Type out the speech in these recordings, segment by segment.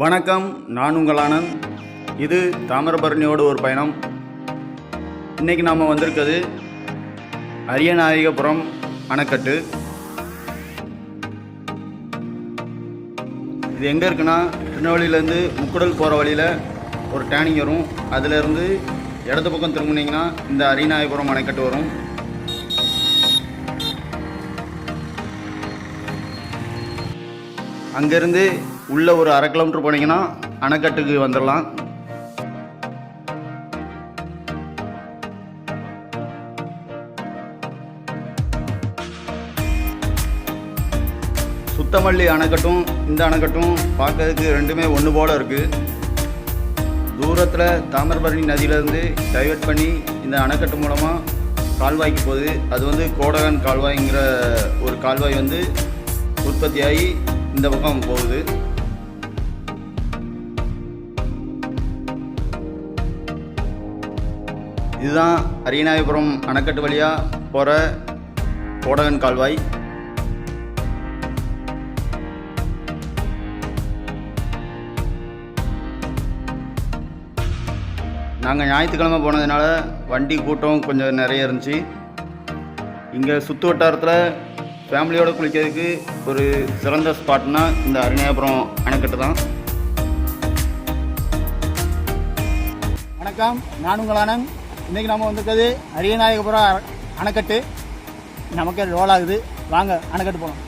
வணக்கம் நான் உங்கள் ஆனந்த். இது தாமிரபரணியோட ஒரு பயணம். இன்றைக்கி நாம் வந்திருக்கிறது அரியநாயகபுரம் அணைக்கட்டு. இது எங்கே இருக்குன்னா திருநெல்வேலியிலேருந்து முக்குடல் போகிற வழியில் ஒரு டேனிங் வரும். அதிலேருந்து இடது பக்கம் திரும்பினீங்கன்னா இந்த அரியநாயகபுரம் அணைக்கட்டு வரும். அங்கேருந்து உள்ளே ஒரு அரை கிலோமீட்டர் போனீங்கன்னா அணைக்கட்டுக்கு வந்துடலாம் சுத்தமல்லி அணைக்கட்டும் இந்த அணைக்கட்டும் பார்க்கறதுக்கு ரெண்டுமே ஒன்று போல் இருக்குது தூரத்தில் தாமிரபரணி நதியிலேருந்து டைவர்ட் பண்ணி இந்த அணைக்கட்டு மூலமாக கால்வாய்க்கு போகுது. அது வந்து கோடகன் கால்வாய்ங்கிற ஒரு கால்வாய் வந்து உற்பத்தியாகி இந்த பக்கம் போகுது. இதுதான் அரியநாயபுரம் அணைக்கட்டு வழியாக போகிற கோடகன் கால்வாய். நாங்கள் ஞாயிற்றுக்கிழமை போனதுனால வண்டி கூட்டம் கொஞ்சம் நிறைய இருந்துச்சு. இங்கே சுற்று வட்டாரத்தில் ஃபேமிலியோடு குளிக்கிறதுக்கு ஒரு சிறந்த ஸ்பாட்னா இந்த அருணாபுரம் அணைக்கட்டு தான். வணக்கம் நான் உங்கள் ஆனந்த் இன்றைக்கி நம்ம வந்திருக்கிறது அரியநாயகபுரம் அணைக்கட்டு. நமக்கே ரோல் ஆகுது வாங்க அணைக்கட்டு போகலாம்.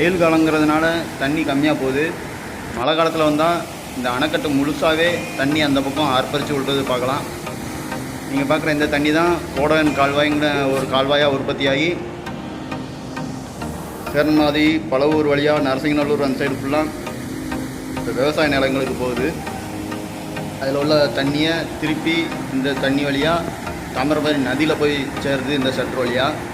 வெயில் காலங்கிறதுனால தண்ணி கம்மியாக போகுது. மழை காலத்தில் வந்தால் இந்த அணைக்கட்டு முழுசாகவே தண்ணி அந்த பக்கம் ஆர்ப்பரித்து விடுறது பார்க்கலாம். நீங்கள் பார்க்குற இந்த தண்ணி தான் கோடகன் கால்வாய்ங்கிற ஒரு கால்வாயாக உற்பத்தியாகி சேரன்மாதி பழவூர் வழியாக நரசிங்கநல்லூர் அந்த சைடு ஃபுல்லாக இந்த விவசாய நிலங்களுக்கு போகுது. அதில் உள்ள தண்ணியை திருப்பி இந்த தண்ணி வழியாக தாமிரபரணி நதியில் போய் சேருது இந்த சற்று வழியாக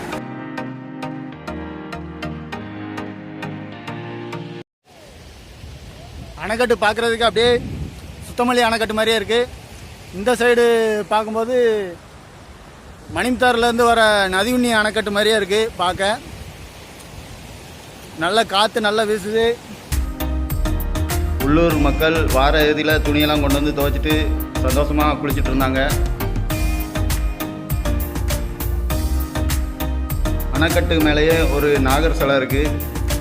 அணைக்கட்டு பார்க்குறதுக்கு அப்படியே சுத்தமல்லி அணைக்கட்டு மாதிரியே இருக்குது இந்த சைடு பார்க்கும்போது மணிமுத்தாறுலேருந்து வர நதி உண்ணி அணைக்கட்டு மாதிரியே இருக்குது பார்க்க. நல்ல காற்று நல்லா வீசுது. உள்ளூர் மக்கள் வார இறுதியில் துணியெல்லாம் கொண்டு வந்து துவைச்சிட்டு சந்தோஷமாக குளிச்சிட்டு இருந்தாங்க. அணைக்கட்டு மேலேயே ஒரு நாகர் சிலை இருக்குது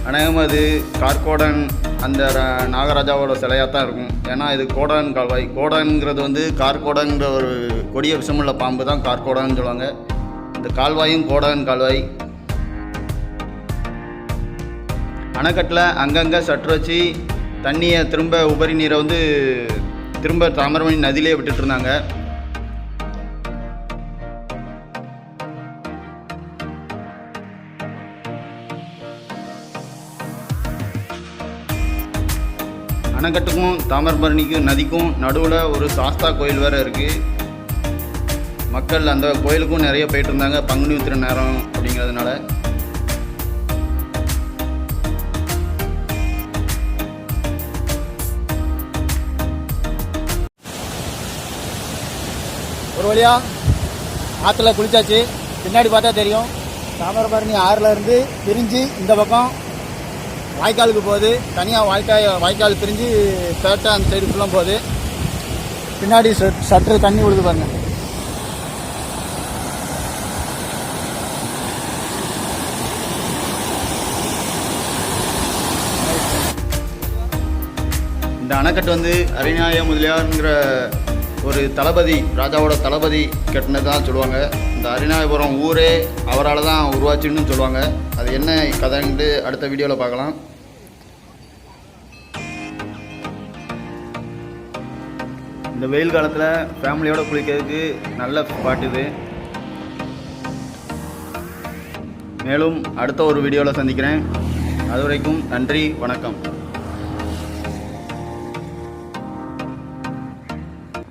அநேகமாக அது கார்கோடன் அந்த நாகராஜாவோட சிலையாக தான் இருக்கும். ஏன்னா இது கோடான் கால்வாய். கோடான்ங்கிறது வந்து கார்கோடங்கிற ஒரு கொடிய விஷமுள்ள பாம்பு தான் கார்கோடன்னு சொல்லுவாங்க. இந்த கால்வாயும் கோடான் கால்வாய். அணைக்கட்டில் அங்கங்கே சற்று வச்சு தண்ணியை திரும்ப உபரி நீரை வந்து திரும்ப தாமிரபரணி நதியிலே விட்டுட்டு இருந்தாங்க. அணைக்கட்டுக்கும் தாமிரபரணிக்கும் நதிக்கும் நடுவில் ஒரு சாஸ்தா கோயில் வேறு இருக்குது மக்கள் அந்த கோயிலுக்கும் நிறைய போயிட்டு இருந்தாங்க பங்குனி உத்திர நேரம் அப்படிங்கிறதுனால. ஒரு வழியா ஆற்றுல குளிச்சாச்சு. பின்னாடி பார்த்தா தெரியும். தாமிரபரணி ஆறுல இருந்து பிரிஞ்சு இந்த பக்கம் வாய்க்காலுக்கு போகுது. தனியாக வாய்க்கால் வாய்க்கால் பிரிஞ்சு பேட்டை அந்த சைடு ஃபுல்லாக போகுது. பின்னாடி சட்- சற்று தண்ணி விழுது பாருங்க. இந்த அணைக்கட்டு வந்து அரிநாய முதலியாருங்கிற ஒரு தளபதி ராஜாவோட தளபதி கட்டினதாக சொல்லுவாங்க. இந்த அரிநாயபுரம் ஊரே அவரால் தான் உருவாச்சுன்னு சொல்லுவாங்க. அது என்ன கதைன்ட்டு அடுத்த வீடியோவில் பார்க்கலாம். இந்த வெயில் காலத்தில் ஃபேமிலியோடு குளிக்கிறதுக்கு நல்ல ஸ்பாட் இது. மேலும் அடுத்த ஒரு வீடியோவில் சந்திக்கிறேன். அது வரைக்கும் நன்றி வணக்கம்.